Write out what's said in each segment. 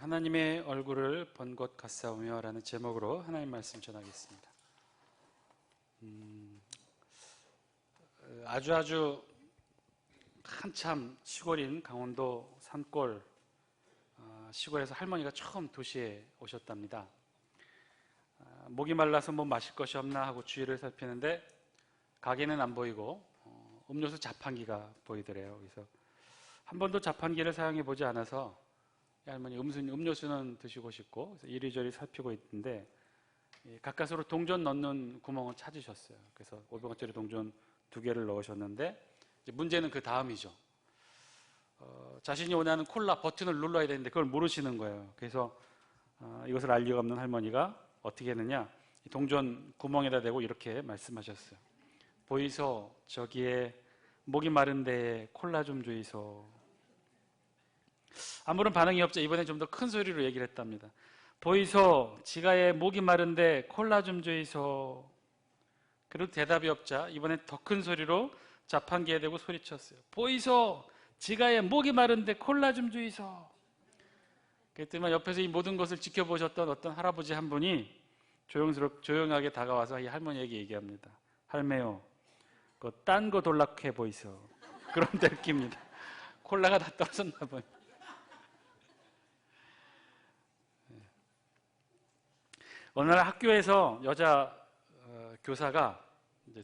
하나님의 얼굴을 본 것 같사오며 라는 제목으로 하나님 말씀 전하겠습니다. 음, 아주 아주 한참 시골인 강원도 산골 어, 시골에서 할머니가 처음 도시에 오셨답니다. 어, 목이 말라서 뭐 마실 것이 없나 하고 주위를 살피는데 가게는 안 보이고 어, 음료수 자판기가 보이더래요. 그래서 한 번도 자판기를 사용해 보지 않아서 할머니 음수, 음료수는 드시고 싶고 이리저리 살피고 있는데 가까스로 동전 넣는 구멍을 찾으셨어요. 그래서 500원짜리 동전 두 개를 넣으셨는데 문제는 그 다음이죠. 어, 자신이 원하는 콜라 버튼을 눌러야 되는데 그걸 모르시는 거예요. 그래서 어, 이것을 알 리가 없는 할머니가 어떻게 했느냐? 동전 구멍에다 대고 이렇게 말씀하셨어요. 보이소 저기에 목이 마른데 콜라 좀 주이소. 아무런 반응이 없자 이번에 좀더 큰 소리로 얘기를 했답니다. 보이소, 지가에 목이 마른데 콜라 좀 주이소. 그래도 대답이 없자 이번에 더큰 소리로 자판기에 대고 소리쳤어요. 보이소, 지가에 목이 마른데 콜라 좀 주이소. 그랬더니 옆에서 이 모든 것을 지켜보셨던 어떤 할아버지 한 분이 조용스럽, 조용하게 다가와서 이 할머니에게 얘기합니다. 할매요, 그 딴 거 돌락해 보이소. 그런 데느낍니다 콜라가 다 떨어졌나 봐요. 어느 날 학교에서 여자 어, 교사가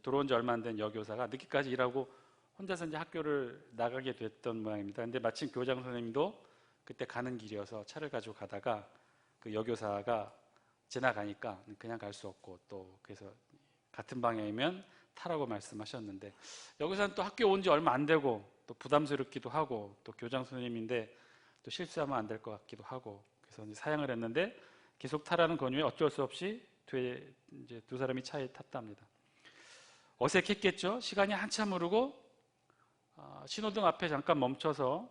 들어온 지 얼마 안 된 여교사가 늦게까지 일하고 혼자서 이제 학교를 나가게 됐던 모양입니다. 근데 마침 교장 선생님도 그때 가는 길이어서 차를 가지고 가다가 그 여교사가 지나가니까 그냥 갈 수 없고 또 그래서 같은 방향이면 타라고 말씀하셨는데 여기서는 또 학교 온 지 얼마 안 되고 또 부담스럽기도 하고 또 교장 선생님인데 또 실수하면 안 될 것 같기도 하고 그래서 사양을 했는데 계속 타라는 권유에 어쩔 수 없이 뒤에 이제 두 사람이 차에 탔답니다. 어색했겠죠? 시간이 한참 흐르고 어, 신호등 앞에 잠깐 멈춰서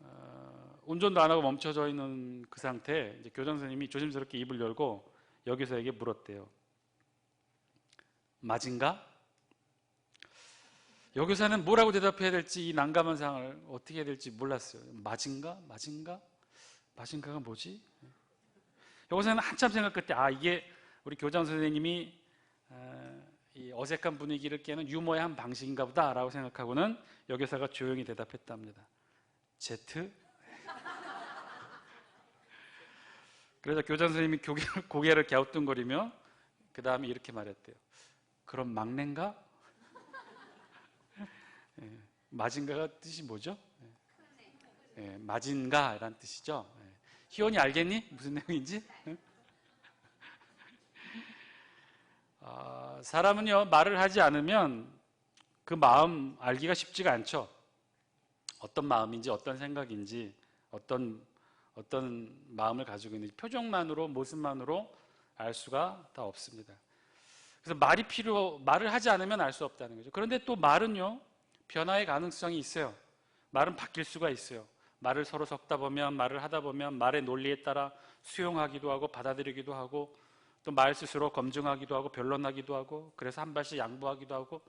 어, 운전도 안 하고 멈춰져 있는 그 상태에 교장 선생님이 조심스럽게 입을 열고 여기서에게 물었대요. 맞은가? 여기서는 뭐라고 대답해야 될지 이 난감한 상황을 어떻게 해야 될지 몰랐어요. 맞은가? 맞은가? 맞은가가 뭐지? 여기서는 한참 생각 끝에 아 이게 우리 교장 선생님이 어, 이 어색한 분위기를 깨는 유머의 한 방식인가 보다라고 생각하고는 여교사가 조용히 대답했답니다. 제트? 그래서 교장 선생님이 고개를, 고개를 갸우뚱거리며 그 다음에 이렇게 말했대요. 그럼 막내인가? 예, 마진가가 뜻이 뭐죠? 예, 마진가라는 뜻이죠. 희원이 알겠니? 무슨 내용인지? 아, 사람은요, 말을 하지 않으면 그 마음 알기가 쉽지가 않죠. 어떤 마음인지, 어떤 생각인지, 어떤, 어떤 마음을 가지고 있는지, 표정만으로, 모습만으로 알 수가 다 없습니다. 그래서 말이 필요, 말을 하지 않으면 알 수 없다는 거죠. 그런데 또 말은요, 변화의 가능성이 있어요. 말은 바뀔 수가 있어요. 말을 서로 섞다 보면 말을 하다 보면 말의 논리에 따라 수용하기도 하고 받아들이기도 하고 또 말 스스로 검증하기도 하고 변론하기도 하고 그래서 한 발씩 양보하기도 하고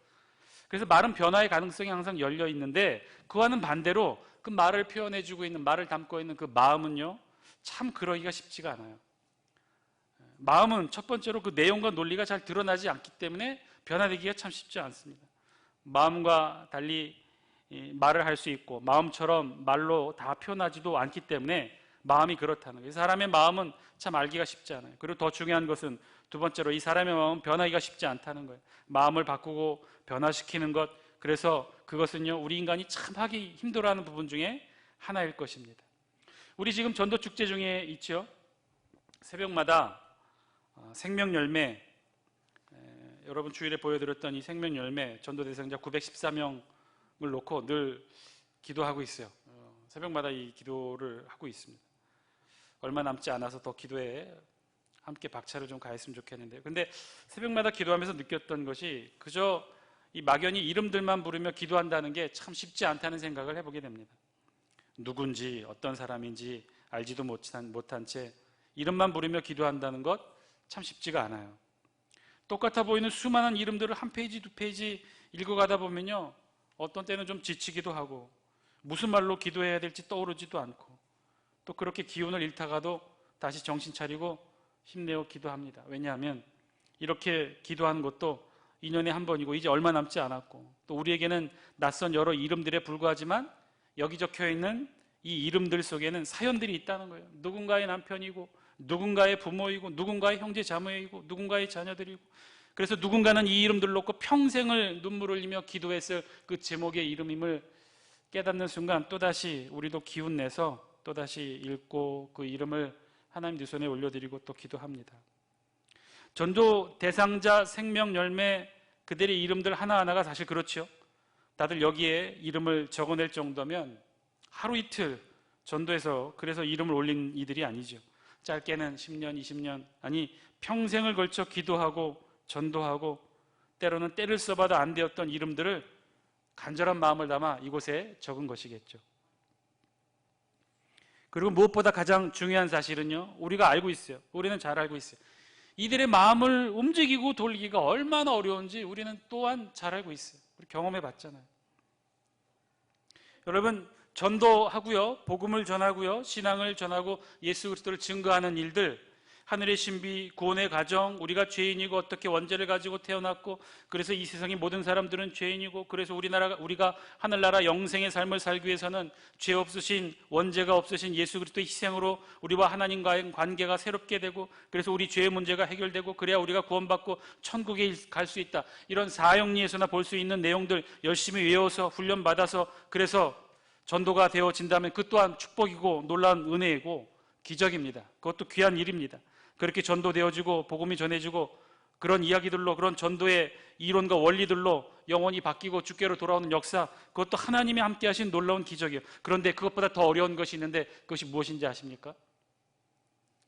그래서 말은 변화의 가능성이 항상 열려 있는데 그와는 반대로 그 말을 표현해 주고 있는 말을 담고 있는 그 마음은요 참 그러기가 쉽지가 않아요. 마음은 첫 번째로 그 내용과 논리가 잘 드러나지 않기 때문에 변화되기가 참 쉽지 않습니다. 마음과 달리 말을 할 수 있고 마음처럼 말로 다 표현하지도 않기 때문에 마음이 그렇다는 거예요. 사람의 마음은 참 알기가 쉽지 않아요. 그리고 더 중요한 것은 두 번째로 이 사람의 마음은 변하기가 쉽지 않다는 거예요. 마음을 바꾸고 변화시키는 것 그래서 그것은요 우리 인간이 참 하기 힘들어하는 부분 중에 하나일 것입니다. 우리 지금 전도 축제 중에 있죠. 새벽마다 어, 생명 열매 여러분 주일에 보여드렸던 이 생명 열매 전도 대상자 914명 을 놓고 늘 기도하고 있어요. 어, 새벽마다 이 기도를 하고 있습니다. 얼마 남지 않아서 더 기도에 함께 박차를 좀 가했으면 좋겠는데요. 근데 새벽마다 기도하면서 느꼈던 것이 그저 이 막연히 이름들만 부르며 기도한다는 게 참 쉽지 않다는 생각을 해보게 됩니다. 누군지 어떤 사람인지 알지도 못한, 못한 채 이름만 부르며 기도한다는 것 참 쉽지가 않아요. 똑같아 보이는 수많은 이름들을 한 페이지 두 페이지 읽어가다 보면요 어떤 때는 좀 지치기도 하고 무슨 말로 기도해야 될지 떠오르지도 않고 또 그렇게 기운을 잃다가도 다시 정신 차리고 힘내어 기도합니다. 왜냐하면 이렇게 기도하는 것도 2년에 한 번이고 이제 얼마 남지 않았고 또 우리에게는 낯선 여러 이름들에 불과하지만 여기 적혀 있는 이 이름들 속에는 사연들이 있다는 거예요. 누군가의 남편이고 누군가의 부모이고 누군가의 형제 자매이고 누군가의 자녀들이고 그래서 누군가는 이 이름들 놓고 평생을 눈물 흘리며 기도했을 그 제목의 이름임을 깨닫는 순간 또다시 우리도 기운 내서 또다시 읽고 그 이름을 하나님 두 손에 올려드리고 또 기도합니다. 전도 대상자 생명 열매 그들의 이름들 하나하나가 사실 그렇죠. 다들 여기에 이름을 적어낼 정도면 하루 이틀 전도해서 그래서 이름을 올린 이들이 아니죠. 짧게는 10년, 20년, 아니 평생을 걸쳐 기도하고 전도하고 때로는 때를 써봐도 안 되었던 이름들을 간절한 마음을 담아 이곳에 적은 것이겠죠. 그리고 무엇보다 가장 중요한 사실은요, 우리가 알고 있어요. 우리는 잘 알고 있어요. 이들의 마음을 움직이고 돌리기가 얼마나 어려운지 우리는 또한 잘 알고 있어요. 우리 경험해 봤잖아요. 여러분, 전도하고요, 복음을 전하고요, 신앙을 전하고 예수 그리스도를 증거하는 일들, 하늘의 신비, 구원의 가정, 우리가 죄인이고 어떻게 원죄를 가지고 태어났고, 그래서 이 세상의 모든 사람들은 죄인이고, 그래서 우리나라 우리가 하늘나라 영생의 삶을 살기 위해서는 죄 없으신 원죄가 없으신 예수 그리스도의 희생으로 우리와 하나님과의 관계가 새롭게 되고, 그래서 우리 죄의 문제가 해결되고, 그래야 우리가 구원받고 천국에 갈 수 있다. 이런 사형리에서나 볼 수 있는 내용들 열심히 외워서 훈련 받아서 그래서 전도가 되어진다면 그 또한 축복이고 놀라운 은혜이고 기적입니다. 그것도 귀한 일입니다. 그렇게 전도되어지고 복음이 전해지고 그런 이야기들로 그런 전도의 이론과 원리들로 영원히 바뀌고 주께로 돌아오는 역사 그것도 하나님이 함께 하신 놀라운 기적이에요. 그런데 그것보다 더 어려운 것이 있는데 그것이 무엇인지 아십니까?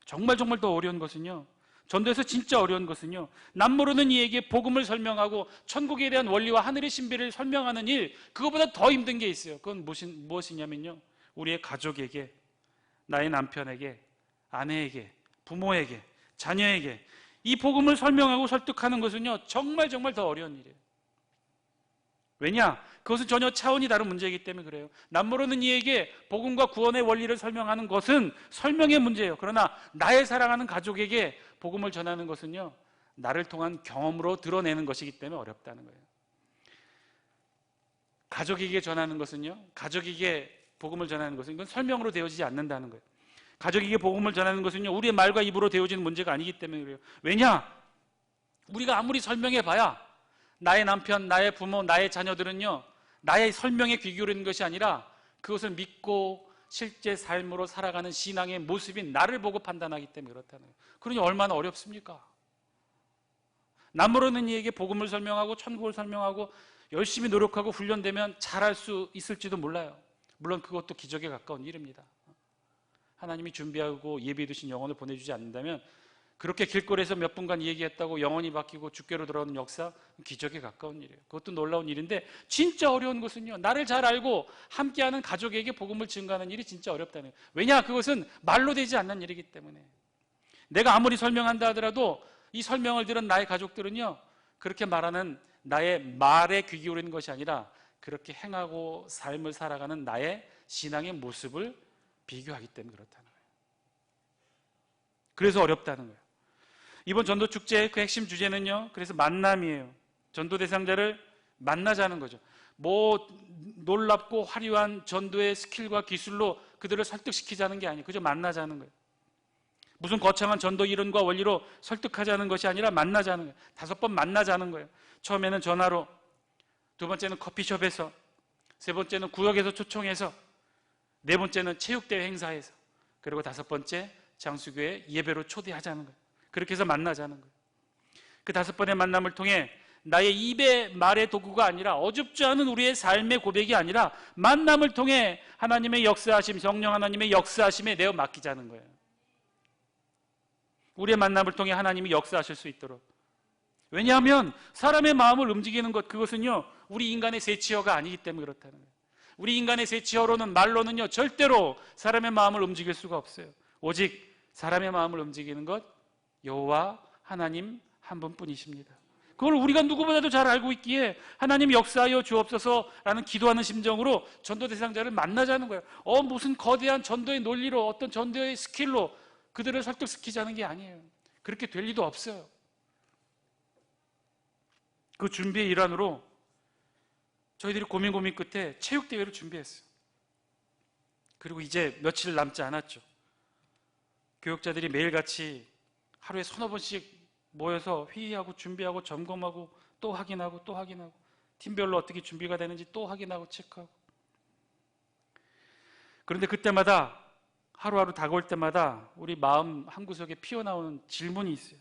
정말 정말 더 어려운 것은요. 전도에서 진짜 어려운 것은요. 남 모르는 이에게 복음을 설명하고 천국에 대한 원리와 하늘의 신비를 설명하는 일 그것보다 더 힘든 게 있어요. 그건 무엇이, 무엇이냐면요. 우리의 가족에게 나의 남편에게 아내에게 부모에게, 자녀에게 이 복음을 설명하고 설득하는 것은요, 정말 정말 더 어려운 일이에요. 왜냐? 그것은 전혀 차원이 다른 문제이기 때문에 그래요. 남모르는 이에게 복음과 구원의 원리를 설명하는 것은 설명의 문제예요. 그러나 나의 사랑하는 가족에게 복음을 전하는 것은요, 나를 통한 경험으로 드러내는 것이기 때문에 어렵다는 거예요. 가족에게 전하는 것은요, 가족에게 복음을 전하는 것은 이건 설명으로 되어지지 않는다는 거예요. 가족에게 복음을 전하는 것은요, 우리의 말과 입으로 되어지는 문제가 아니기 때문에 그래요. 왜냐? 우리가 아무리 설명해 봐야 나의 남편, 나의 부모, 나의 자녀들은요, 나의 설명에 귀 기울이는 것이 아니라 그것을 믿고 실제 삶으로 살아가는 신앙의 모습인 나를 보고 판단하기 때문에 그렇다는 거예요. 그러니 얼마나 어렵습니까? 남모르는 이에게 복음을 설명하고 천국을 설명하고 열심히 노력하고 훈련되면 잘할 수 있을지도 몰라요. 물론 그것도 기적에 가까운 일입니다. 하나님이 준비하고 예비해 두신 영혼을 보내주지 않는다면 그렇게 길거리에서 몇 분간 얘기했다고 영혼이 바뀌고 주께로 돌아오는 역사 기적에 가까운 일이에요. 그것도 놀라운 일인데 진짜 어려운 것은요. 나를 잘 알고 함께하는 가족에게 복음을 증가하는 일이 진짜 어렵다는 거예요. 왜냐 그것은 말로 되지 않는 일이기 때문에 내가 아무리 설명한다 하더라도 이 설명을 들은 나의 가족들은요. 그렇게 말하는 나의 말에 귀 기울이는 것이 아니라 그렇게 행하고 삶을 살아가는 나의 신앙의 모습을 비교하기 때문에 그렇다는 거예요. 그래서 어렵다는 거예요. 이번 전도 축제의 그 핵심 주제는요. 그래서 만남이에요. 전도 대상자를 만나자는 거죠. 뭐 놀랍고 화려한 전도의 스킬과 기술로 그들을 설득시키자는 게 아니에요. 그저 만나자는 거예요. 무슨 거창한 전도 이론과 원리로 설득하자는 것이 아니라 만나자는 거예요. 다섯 번 만나자는 거예요. 처음에는 전화로, 두 번째는 커피숍에서, 세 번째는 구역에서 초청해서, 네 번째는 체육대회 행사에서 그리고 다섯 번째 장수교회 예배로 초대하자는 거예요. 그렇게 해서 만나자는 거예요. 그 다섯 번의 만남을 통해 나의 입의 말의 도구가 아니라 어줍지 않은 우리의 삶의 고백이 아니라 만남을 통해 하나님의 역사하심, 성령 하나님의 역사하심에 내어 맡기자는 거예요. 우리의 만남을 통해 하나님이 역사하실 수 있도록. 왜냐하면 사람의 마음을 움직이는 것, 그것은요, 우리 인간의 세치어가 아니기 때문에 그렇다는 거예요. 우리 인간의 세치어로는 말로는요 절대로 사람의 마음을 움직일 수가 없어요. 오직 사람의 마음을 움직이는 것 여호와 하나님 한 분뿐이십니다. 그걸 우리가 누구보다도 잘 알고 있기에 하나님 역사하여 주옵소서라는 기도하는 심정으로 전도 대상자를 만나자는 거예요. 어 무슨 거대한 전도의 논리로 어떤 전도의 스킬로 그들을 설득시키자는 게 아니에요. 그렇게 될 리도 없어요. 그 준비의 일환으로 저희들이 고민 고민 끝에 체육 대회를 준비했어요. 그리고 이제 며칠 남지 않았죠. 교육자들이 매일같이 하루에 서너 번씩 모여서 회의하고 준비하고 점검하고 또 확인하고 또 확인하고 팀별로 어떻게 준비가 되는지 또 확인하고 체크하고 그런데 그때마다 하루하루 다가올 때마다 우리 마음 한구석에 피어나오는 질문이 있어요.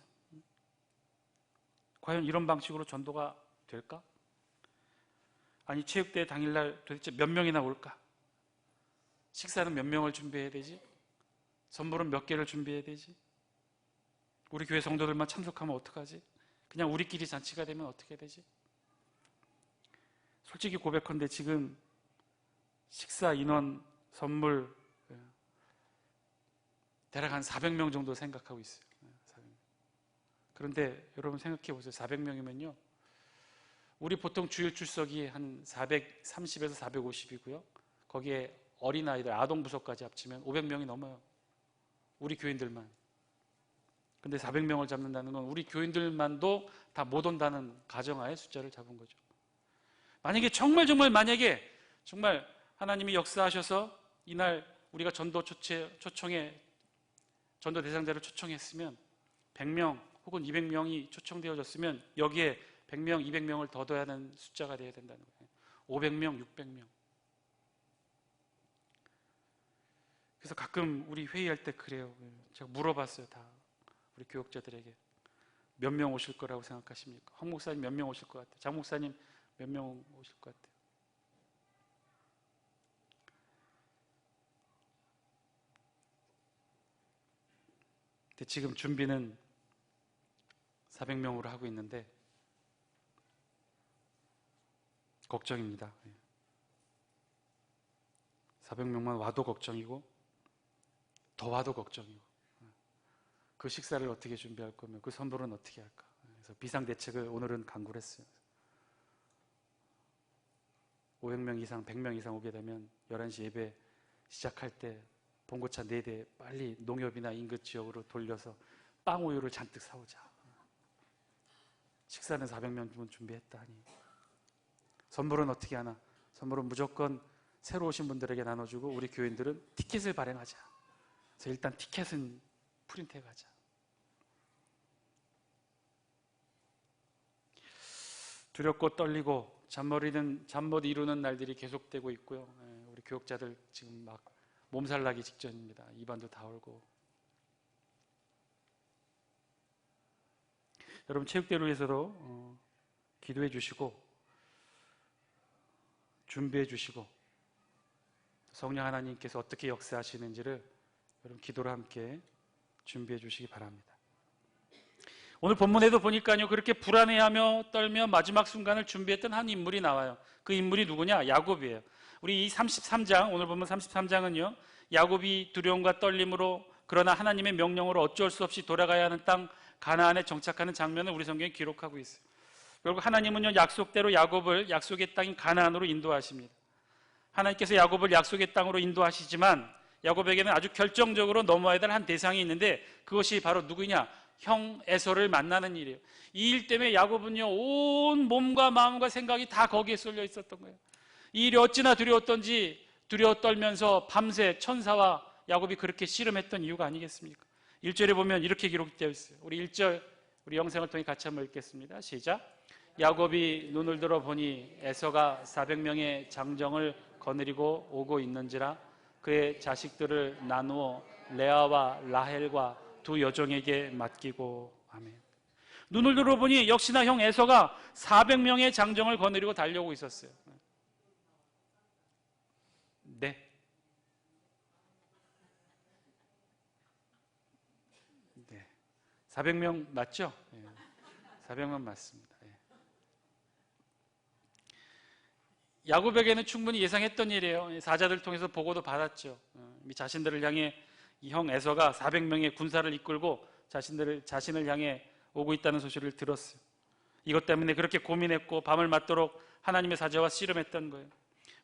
과연 이런 방식으로 전도가 될까? 아니 체육대회 당일날 도대체 몇 명이나 올까? 식사는 몇 명을 준비해야 되지? 선물은 몇 개를 준비해야 되지? 우리 교회 성도들만 참석하면 어떡하지? 그냥 우리끼리 잔치가 되면 어떻게 되지? 솔직히 고백한데 지금 식사 인원, 선물 예, 대략 한 400명 정도 생각하고 있어요. 400명. 그런데 여러분 생각해 보세요. 400명이면요. 우리 보통 주일 출석이 한 430에서 450이고요. 거기에 어린아이들, 아동부서까지 합치면 500명이 넘어요. 우리 교인들만. 근데 400명을 잡는다는 건 우리 교인들만도 다 못 온다는 가정하에 숫자를 잡은 거죠. 만약에 정말 정말 만약에 정말 하나님이 역사하셔서 이날 우리가 전도 초체, 초청에 전도 대상자를 초청했으면 100명 혹은 200명이 초청되어졌으면 여기에 100명, 200명을 더 둬야 하는 숫자가 되어야 된다는 거예요. 500명, 600명. 그래서 가끔 우리 회의할 때 그래요. 제가 물어봤어요, 다. 우리 교육자들에게. 몇 명 오실 거라고 생각하십니까? 황 목사님 몇 명 오실 것 같아요? 장 목사님 몇 명 오실 것 같아요? 지금 준비는 400명으로 하고 있는데 걱정입니다. 400명만 와도 걱정이고 더 와도 걱정이고 그 식사를 어떻게 준비할 거며 그 선물은 어떻게 할까? 그래서 비상 대책을 오늘은 강구를 했어요. 500명 이상, 100명 이상 오게 되면 11시 예배 시작할 때 봉고차 4대 빨리 농협이나 인근 지역으로 돌려서 빵 우유를 잔뜩 사오자. 식사는 400명 준비했다니. 선물은 어떻게 하나? 선물은 무조건 새로 오신 분들에게 나눠주고 우리 교인들은 티켓을 발행하자. 그래서 일단 티켓은 프린트해 가자. 두렵고 떨리고 잠머리는 잠못 이루는 날들이 계속되고 있고요. 예, 우리 교육자들 지금 막 몸살 나기 직전입니다. 입안도 다 얼고. 여러분 체육대를 위해서도 어, 기도해 주시고 준비해 주시고 성령 하나님께서 어떻게 역사하시는지를 여러분 기도로 함께 준비해 주시기 바랍니다. 오늘 본문에도 보니까요, 그렇게 불안해하며 떨며 마지막 순간을 준비했던 한 인물이 나와요. 그 인물이 누구냐? 야곱이에요. 우리 이 33장, 오늘 보면 33장은요, 야곱이 두려움과 떨림으로 그러나 하나님의 명령으로 어쩔 수 없이 돌아가야 하는 땅 가나안에 정착하는 장면을 우리 성경에 기록하고 있어요. 결국 하나님은요, 약속대로 야곱을 약속의 땅인 가나안으로 인도하십니다. 하나님께서 야곱을 약속의 땅으로 인도하시지만 야곱에게는 아주 결정적으로 넘어야 될 한 대상이 있는데 그것이 바로 누구냐? 형 에서를 만나는 일이에요. 이 일 때문에 야곱은요, 온 몸과 마음과 생각이 다 거기에 쏠려 있었던 거예요. 이 일이 어찌나 두려웠던지 두려워 떨면서 밤새 천사와 야곱이 그렇게 씨름했던 이유가 아니겠습니까? 1절에 보면 이렇게 기록되어 있어요. 우리 1절, 우리 영상을 통해 같이 한번 읽겠습니다. 시작. 야곱이 눈을 들어 보니 에서가 400명의 장정을 거느리고 오고 있는지라 그의 자식들을 나누어 레아와 라헬과 두 여종에게 맡기고 아멘. 눈을 들어 보니 역시나 형 에서가 400명의 장정을 거느리고 달려오고 있었어요. 네. 네. 400명 맞죠? 네. 400명 맞습니다. 네. 야곱에게는 충분히 예상했던 일이에요. 사자들 통해서 보고도 받았죠. 어, 자신들을 향해 이 형 에서가 400명의 군사를 이끌고 자신들을 자신을 향해 오고 있다는 소식을 들었어요. 이것 때문에 그렇게 고민했고 밤을 맞도록 하나님의 사자와 씨름했던 거예요.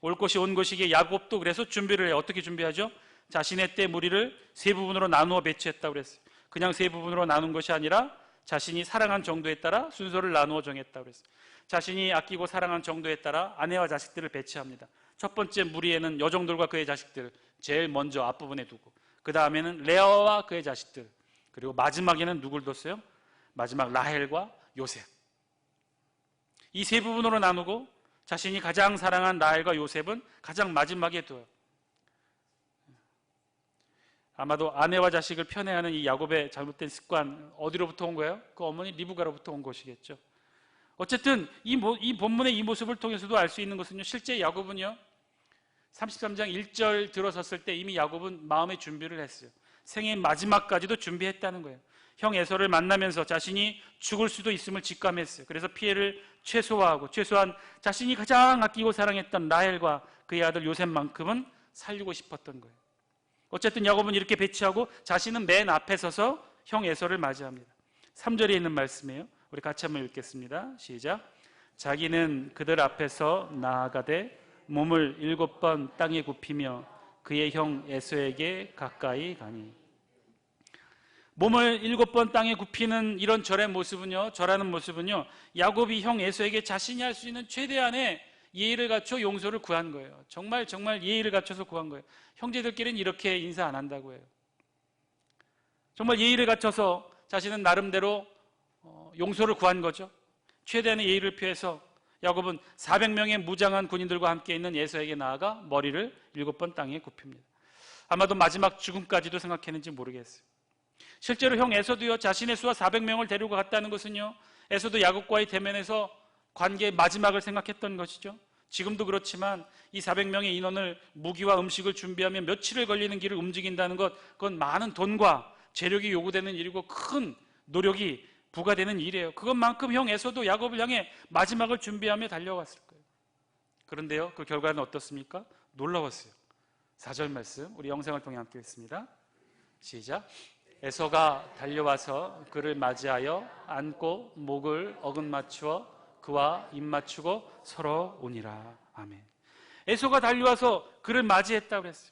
올 것이 온 것이기에 야곱도 그래서 준비를 해요. 어떻게 준비하죠? 자신의 때 무리를 세 부분으로 나누어 배치했다고 그랬어요. 그냥 세 부분으로 나눈 것이 아니라 자신이 사랑한 정도에 따라 순서를 나누어 정했다고 그랬어요. 자신이 아끼고 사랑한 정도에 따라 아내와 자식들을 배치합니다. 첫 번째 무리에는 여종들과 그의 자식들 제일 먼저 앞부분에 두고 그 다음에는 레아와 그의 자식들 그리고 마지막에는 누굴 뒀어요? 마지막 라헬과 요셉 이 세 부분으로 나누고 자신이 가장 사랑한 라헬과 요셉은 가장 마지막에 둬요. 아마도 아내와 자식을 편애하는 이 야곱의 잘못된 습관 어디로부터 온 거예요? 그 어머니 리브가로부터 온 것이겠죠. 어쨌든 이, 모, 이 본문의 이 모습을 통해서도 알 수 있는 것은요. 실제 야곱은요. 33장 1절 들어섰을 때 이미 야곱은 마음의 준비를 했어요. 생의 마지막까지도 준비했다는 거예요. 형 에서를 만나면서 자신이 죽을 수도 있음을 직감했어요. 그래서 피해를 최소화하고 최소한 자신이 가장 아끼고 사랑했던 라헬과 그의 아들 요셉만큼은 살리고 싶었던 거예요. 어쨌든 야곱은 이렇게 배치하고 자신은 맨 앞에 서서 형 에서를 맞이합니다. 3절에 있는 말씀이에요. 우리 같이 한번 읽겠습니다. 시작. 자기는 그들 앞에서 나아가되 몸을 일곱 번 땅에 굽히며 그의 형 에서에게 가까이 가니. 몸을 일곱 번 땅에 굽히는 이런 절의 모습은요, 절하는 모습은요, 야곱이 형 에서에게 자신이 할 수 있는 최대한의 예의를 갖춰 용서를 구한 거예요. 정말 정말 예의를 갖춰서 구한 거예요. 형제들끼리는 이렇게 인사 안 한다고 해요. 정말 예의를 갖춰서 자신은 나름대로 어, 용서를 구한 거죠. 최대한의 예의를 표해서 야곱은 400명의 무장한 군인들과 함께 있는 예서에게 나아가 머리를 일곱 번 땅에 굽힙니다. 아마도 마지막 죽음까지도 생각했는지 모르겠어요. 실제로 형 에서도요 자신의 수와 400명을 데리고 갔다는 것은요 에서도 야곱과의 대면에서 관계의 마지막을 생각했던 것이죠. 지금도 그렇지만 이 400명의 인원을 무기와 음식을 준비하면 며칠을 걸리는 길을 움직인다는 것, 그건 많은 돈과 재력이 요구되는 일이고 큰 노력이 부과되는 일이에요. 그것만큼 형 에서도 야곱을 향해 마지막을 준비하며 달려왔을 거예요. 그런데요, 그 결과는 어떻습니까? 놀라웠어요. 4절 말씀, 우리 영상을 통해 함께 읽습니다. 시작. 에서가 달려와서 그를 맞이하여 안고 목을 어긋 맞추어 그와 입 맞추고 서로 오니라. 아멘. 에서가 달려와서 그를 맞이했다고 그랬어요.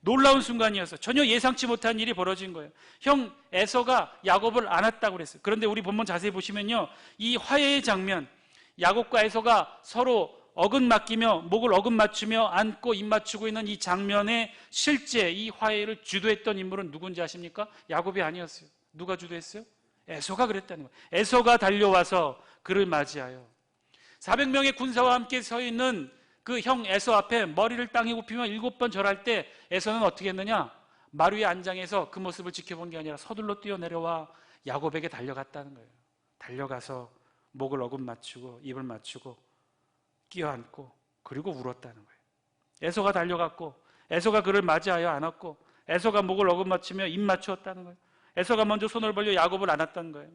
놀라운 순간이어서 전혀 예상치 못한 일이 벌어진 거예요. 형 에서가 야곱을 안았다고 그랬어요. 그런데 우리 본문 자세히 보시면요. 이 화해의 장면, 야곱과 에서가 서로 어긋 맡기며 목을 어긋 맞추며 안고 입 맞추고 있는 이 장면에 실제 이 화해를 주도했던 인물은 누군지 아십니까? 야곱이 아니었어요. 누가 주도했어요? 에서가 그랬다는 거예요. 에서가 달려와서 그를 맞이하여 400명의 군사와 함께 서 있는 그 형 에서 앞에 머리를 땅에 굽히며 일곱 번 절할 때 에서는 어떻게 했느냐? 마루의 안장에서 그 모습을 지켜본 게 아니라 서둘러 뛰어내려와 야곱에게 달려갔다는 거예요. 달려가서 목을 어긋 맞추고 입을 맞추고 끼어안고 그리고 울었다는 거예요. 에서가 달려갔고 에서가 그를 맞이하여 안았고 에서가 목을 어긋 맞추며 입 맞추었다는 거예요. 에서가 먼저 손을 벌려 야곱을 안았다는 거예요.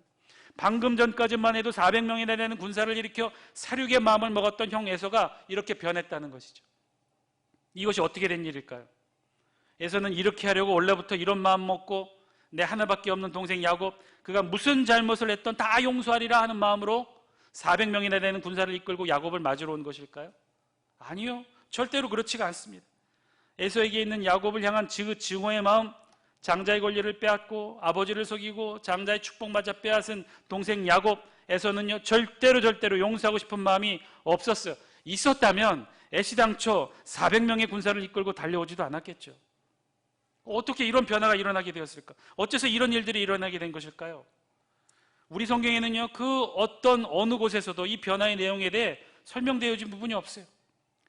방금 전까지만 해도 400명이나 되는 군사를 일으켜 사륙의 마음을 먹었던 형 에서가 이렇게 변했다는 것이죠. 이것이 어떻게 된 일일까요? 에서는 이렇게 하려고 원래부터 이런 마음 먹고 내 하나밖에 없는 동생 야곱 그가 무슨 잘못을 했던 다 용서하리라 하는 마음으로 400명이나 되는 군사를 이끌고 야곱을 맞으러 온 것일까요? 아니요. 절대로 그렇지가 않습니다. 에서에게 있는 야곱을 향한 증오의 마음 장자의 권리를 빼앗고 아버지를 속이고 장자의 축복마저 빼앗은 동생 야곱에서는요 절대로 절대로 용서하고 싶은 마음이 없었어요. 있었다면 애시당초 400명의 군사를 이끌고 달려오지도 않았겠죠. 어떻게 이런 변화가 일어나게 되었을까? 어째서 이런 일들이 일어나게 된 것일까요? 우리 성경에는요 그 어떤 어느 곳에서도 이 변화의 내용에 대해 설명되어진 부분이 없어요.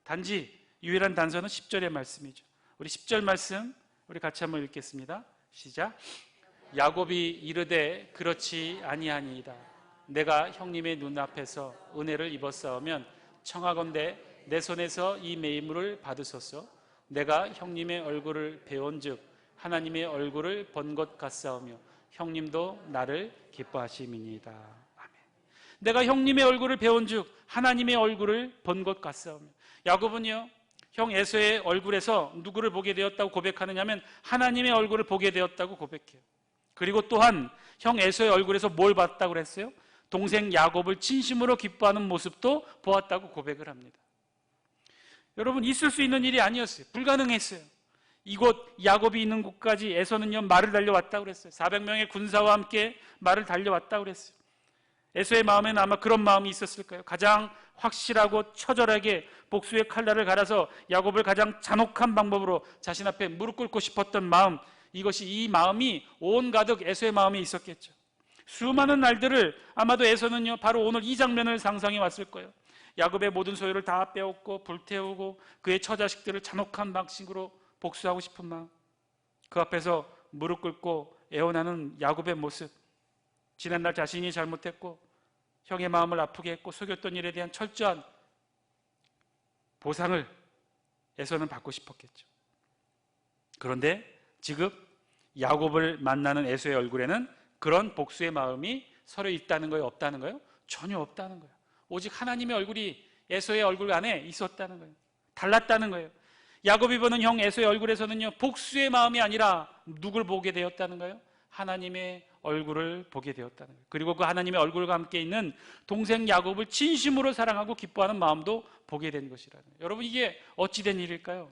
단지 유일한 단서는 10절의 말씀이죠. 우리 10절 말씀 우리 같이 한번 읽겠습니다. 시작. 야곱이 이르되 그렇지 아니하니이다. 내가 형님의 눈앞에서 은혜를 입었사오면 청하건대 내 손에서 이 매임을 받으소서. 내가 형님의 얼굴을 배운즉 하나님의 얼굴을 본 것 같사오며 형님도 나를 기뻐하심이니이다. 내가 형님의 얼굴을 배운즉 하나님의 얼굴을 본 것 같사오며 야곱은요 형 에서의 얼굴에서 누구를 보게 되었다고 고백하느냐면 하나님의 얼굴을 보게 되었다고 고백해요. 그리고 또한 형 에서의 얼굴에서 뭘 봤다고 그랬어요? 동생 야곱을 진심으로 기뻐하는 모습도 보았다고 고백을 합니다. 여러분 있을 수 있는 일이 아니었어요. 불가능했어요. 이곳 야곱이 있는 곳까지 에서는요 말을 달려왔다고 그랬어요. 400명의 군사와 함께 말을 달려왔다고 그랬어요. 에서의 마음에는 아마 그런 마음이 있었을 까요? 가장 확실하고 처절하게 복수의 칼날을 갈아서 야곱을 가장 잔혹한 방법으로 자신 앞에 무릎 꿇고 싶었던 마음 이것이 이 마음이 온 가득 에서의 마음에 있었겠죠. 수많은 날들을 아마도 에서는요 바로 오늘 이 장면을 상상해 왔을 거예요. 야곱의 모든 소유를 다 빼앗고 불태우고 그의 처자식들을 잔혹한 방식으로 복수하고 싶은 마음. 그 앞에서 무릎 꿇고 애원하는 야곱의 모습. 지난날 자신이 잘못했고 형의 마음을 아프게 했고 속였던 일에 대한 철저한 보상을 에서는 받고 싶었겠죠. 그런데 지금 야곱을 만나는 에서의 얼굴에는 그런 복수의 마음이 서로 있다는 거예요? 없다는 거예요? 전혀 없다는 거예요. 오직 하나님의 얼굴이 에서의 얼굴 안에 있었다는 거예요. 달랐다는 거예요. 야곱이 보는 형 에서의 얼굴에서는요, 복수의 마음이 아니라 누굴 보게 되었다는 거예요? 하나님의 얼굴을 보게 되었다는 거예요. 그리고 그 하나님의 얼굴과 함께 있는 동생 야곱을 진심으로 사랑하고 기뻐하는 마음도 보게 된 것이라는 거예요. 여러분, 이게 어찌 된 일일까요?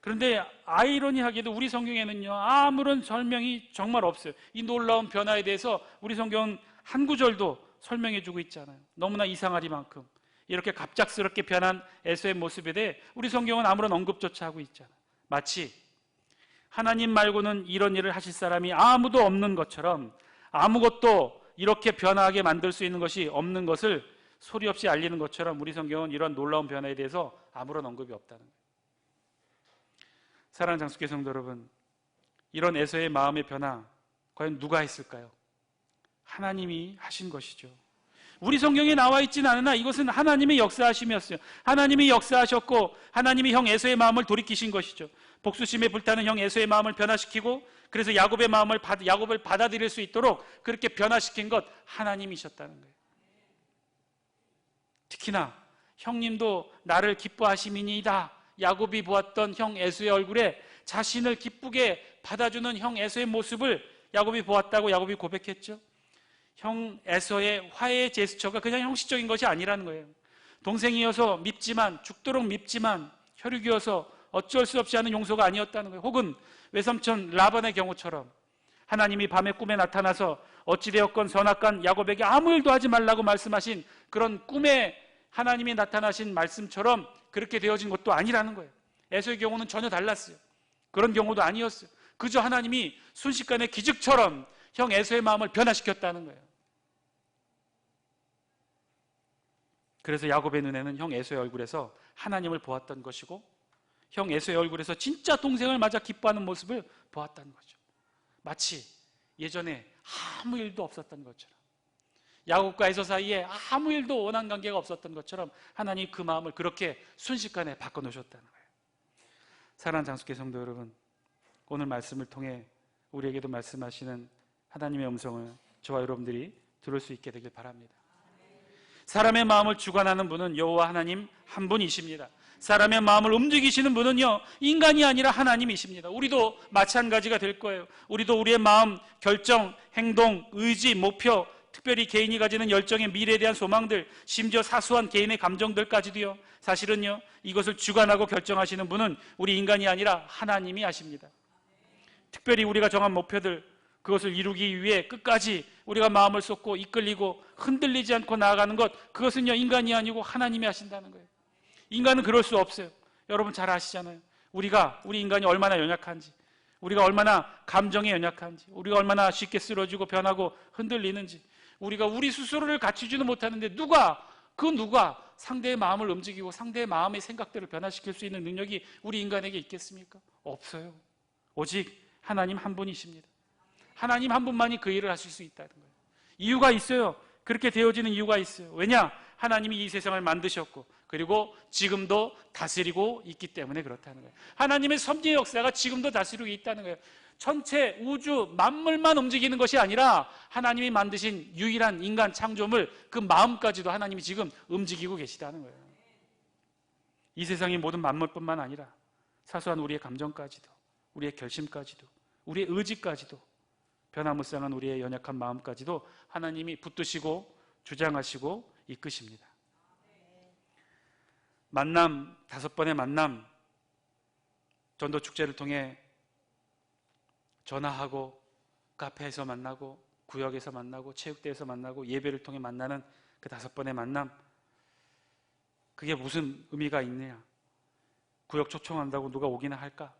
그런데 아이러니하게도 우리 성경에는요, 아무런 설명이 정말 없어요. 이 놀라운 변화에 대해서 우리 성경은 한 구절도 설명해 주고 있잖아요. 너무나 이상하리만큼. 이렇게 갑작스럽게 변한 에서의 모습에 대해 우리 성경은 아무런 언급조차 하고 있잖아요. 마치 하나님 말고는 이런 일을 하실 사람이 아무도 없는 것처럼 아무것도 이렇게 변화하게 만들 수 있는 것이 없는 것을 소리 없이 알리는 것처럼 우리 성경은 이런 놀라운 변화에 대해서 아무런 언급이 없다는 거예요. 사랑하는 장숙계 성도 여러분, 이런 에서의 마음의 변화, 과연 누가 했을까요? 하나님이 하신 것이죠. 우리 성경에 나와 있지는 않으나 이것은 하나님의 역사하심이었어요. 하나님이 역사하셨고 하나님이 형 에서의 마음을 돌이키신 것이죠. 복수심에 불타는 형 에서의 마음을 변화시키고 그래서 야곱의 마음을 받, 야곱을 받아들일 수 있도록 그렇게 변화시킨 것 하나님이셨다는 거예요. 특히나 형님도 나를 기뻐하심이니이다. 야곱이 보았던 형 에서의 얼굴에 자신을 기쁘게 받아주는 형 에서의 모습을 야곱이 보았다고 야곱이 고백했죠. 형 에서의 화해의 제스처가 그냥 형식적인 것이 아니라는 거예요. 동생이어서 밉지만 죽도록 밉지만 혈육이어서 어쩔 수 없이 하는 용서가 아니었다는 거예요. 혹은 외삼촌 라반의 경우처럼 하나님이 밤에 꿈에 나타나서 어찌되었건 선악간 야곱에게 아무 일도 하지 말라고 말씀하신 그런 꿈에 하나님이 나타나신 말씀처럼 그렇게 되어진 것도 아니라는 거예요. 에서의 경우는 전혀 달랐어요. 그런 경우도 아니었어요. 그저 하나님이 순식간에 기적처럼 형 에서의 마음을 변화시켰다는 거예요. 그래서 야곱의 눈에는 형 에서의 얼굴에서 하나님을 보았던 것이고 형 에서의 얼굴에서 진짜 동생을 맞아 기뻐하는 모습을 보았다는 거죠. 마치 예전에 아무 일도 없었던 것처럼 야곱과 에서 사이에 아무 일도 원한 관계가 없었던 것처럼 하나님 그 마음을 그렇게 순식간에 바꿔 놓으셨다는 거예요. 사랑하는 장숙계 성도 여러분, 오늘 말씀을 통해 우리에게도 말씀하시는 하나님의 음성을 저와 여러분들이 들을 수 있게 되길 바랍니다. 사람의 마음을 주관하는 분은 여호와 하나님 한 분이십니다. 사람의 마음을 움직이시는 분은요, 인간이 아니라 하나님이십니다. 우리도 마찬가지가 될 거예요. 우리도 우리의 마음, 결정, 행동, 의지, 목표, 특별히 개인이 가지는 열정의 미래에 대한 소망들, 심지어 사소한 개인의 감정들까지도요, 사실은요, 이것을 주관하고 결정하시는 분은 우리 인간이 아니라 하나님이 하십니다. 특별히 우리가 정한 목표들, 그것을 이루기 위해 끝까지 우리가 마음을 쏟고 이끌리고 흔들리지 않고 나아가는 것, 그것은요, 인간이 아니고 하나님이 하신다는 거예요. 인간은 그럴 수 없어요. 여러분 잘 아시잖아요. 우리가, 우리 인간이 얼마나 연약한지, 우리가 얼마나 감정에 연약한지, 우리가 얼마나 쉽게 쓰러지고 변하고 흔들리는지, 우리가 우리 스스로를 갖추지는 못하는데 누가, 그 누가 상대의 마음을 움직이고 상대의 마음의 생각들을 변화시킬 수 있는 능력이 우리 인간에게 있겠습니까? 없어요. 오직 하나님 한 분이십니다. 하나님 한 분만이 그 일을 하실 수 있다는 거예요. 이유가 있어요. 그렇게 되어지는 이유가 있어요. 왜냐? 하나님이 이 세상을 만드셨고, 그리고 지금도 다스리고 있기 때문에 그렇다는 거예요. 하나님의 섭리의 역사가 지금도 다스리고 있다는 거예요. 전체 우주 만물만 움직이는 것이 아니라 하나님이 만드신 유일한 인간 창조물 그 마음까지도 하나님이 지금 움직이고 계시다는 거예요. 이 세상의 모든 만물뿐만 아니라 사소한 우리의 감정까지도, 우리의 결심까지도, 우리의 의지까지도 변화무쌍한 우리의 연약한 마음까지도 하나님이 붙드시고 주장하시고 이끄십니다. 만남 다섯 번의 만남 전도 축제를 통해 전화하고 카페에서 만나고 구역에서 만나고 체육대에서 만나고 예배를 통해 만나는 그 다섯 번의 만남 그게 무슨 의미가 있느냐? 구역 초청한다고 누가 오기나 할까?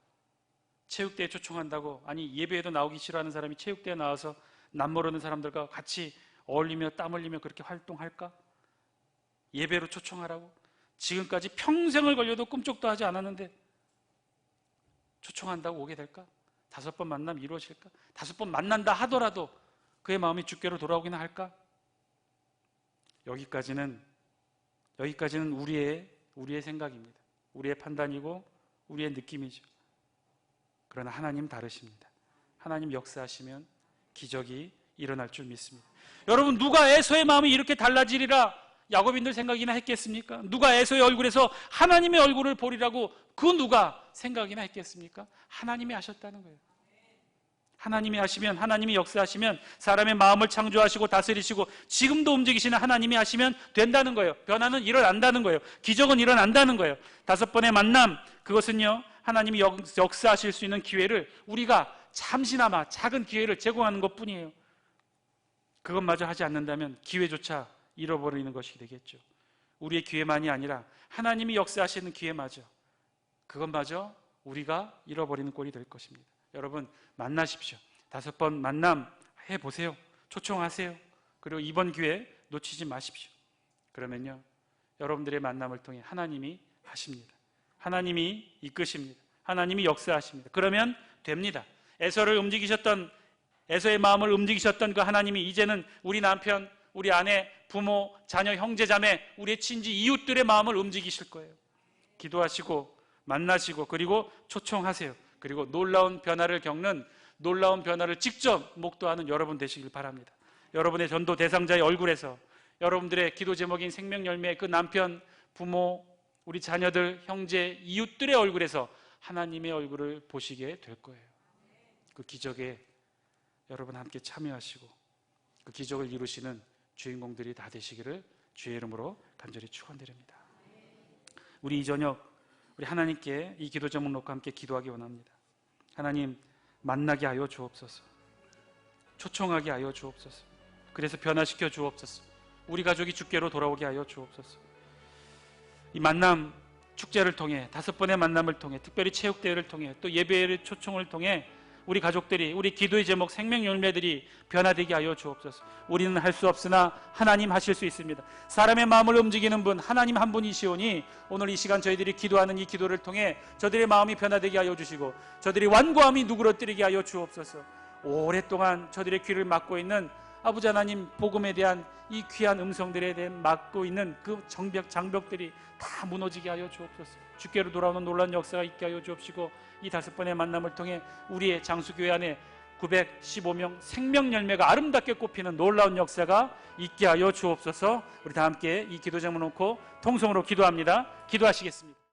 체육대에 초청한다고 아니 예배에도 나오기 싫어하는 사람이 체육대에 나와서 남모르는 사람들과 같이 어울리며 땀 흘리며 그렇게 활동할까? 예배로 초청하라고? 지금까지 평생을 걸려도 꿈쩍도 하지 않았는데 초청한다고 오게 될까? 다섯 번 만남 이루어질까? 다섯 번 만난다 하더라도 그의 마음이 주께로 돌아오기나 할까? 여기까지는 여기까지는 우리의 우리의 생각입니다. 우리의 판단이고 우리의 느낌이죠. 그러나 하나님 다르십니다. 하나님 역사하시면 기적이 일어날 줄 믿습니다. 여러분 누가 에서의 마음이 이렇게 달라지리라 야곱인들 생각이나 했겠습니까? 누가 에서의 얼굴에서 하나님의 얼굴을 보리라고 그 누가 생각이나 했겠습니까? 하나님이 하셨다는 거예요. 하나님이 하시면 하나님이 역사하시면 사람의 마음을 창조하시고 다스리시고 지금도 움직이시는 하나님이 하시면 된다는 거예요. 변화는 일어난다는 거예요. 기적은 일어난다는 거예요. 다섯 번의 만남 그것은요 하나님이 역, 역사하실 수 있는 기회를 우리가 잠시나마 작은 기회를 제공하는 것뿐이에요. 그것마저 하지 않는다면 기회조차 잃어버리는 것이 되겠죠. 우리의 기회만이 아니라 하나님이 역사하시는 기회마저 그것마저 우리가 잃어버리는 꼴이 될 것입니다. 여러분 만나십시오. 다섯 번 만남 해 보세요. 초청하세요. 그리고 이번 기회 놓치지 마십시오. 그러면요 여러분들의 만남을 통해 하나님이 하십니다. 하나님이 이끄십니다. 하나님이 역사하십니다. 그러면 됩니다. 에서를 움직이셨던 에서의 마음을 움직이셨던 그 하나님이 이제는 우리 남편, 우리 아내, 부모, 자녀, 형제, 자매, 우리의 친지, 이웃들의 마음을 움직이실 거예요. 기도하시고 만나시고 그리고 초청하세요. 그리고 놀라운 변화를 겪는 놀라운 변화를 직접 목도하는 여러분 되시길 바랍니다. 여러분의 전도 대상자의 얼굴에서 여러분들의 기도 제목인 생명 열매의 그 남편, 부모, 우리 자녀들, 형제, 이웃들의 얼굴에서 하나님의 얼굴을 보시게 될 거예요. 그 기적에 여러분 함께 참여하시고 그 기적을 이루시는 주인공들이 다 되시기를 주의 이름으로 간절히 축원드립니다. 우리 이 저녁 우리 하나님께 이 기도 제목 놓고 함께 기도하기 원합니다. 하나님 만나게 하여 주옵소서. 초청하게 하여 주옵소서. 그래서 변화시켜 주옵소서. 우리 가족이 주께로 돌아오게 하여 주옵소서. 이 만남 축제를 통해 다섯 번의 만남을 통해 특별히 체육 대회를 통해 또 예배의 초청을 통해 우리 가족들이 우리 기도의 제목 생명 열매들이 변화되게 하여 주옵소서. 우리는 할 수 없으나 하나님 하실 수 있습니다. 사람의 마음을 움직이는 분 하나님 한 분이시오니 오늘 이 시간 저희들이 기도하는 이 기도를 통해 저들의 마음이 변화되게 하여 주시고 저들의 완고함이 누그러뜨리게 하여 주옵소서. 오랫동안 저들의 귀를 막고 있는 아버지 하나님 복음에 대한 이 귀한 음성들에 대해 막고 있는 그 정벽 장벽들이 다 무너지게 하여 주옵소서. 주께로 돌아오는 놀란 역사가 있게 하여 주옵시고 이 다섯 번의 만남을 통해 우리의 장수교회 안에 915명 생명 열매가 아름답게 꽃피는 놀라운 역사가 있게 하여 주옵소서. 우리 다 함께 이 기도 제목 놓고 통성으로 기도합니다. 기도하시겠습니다.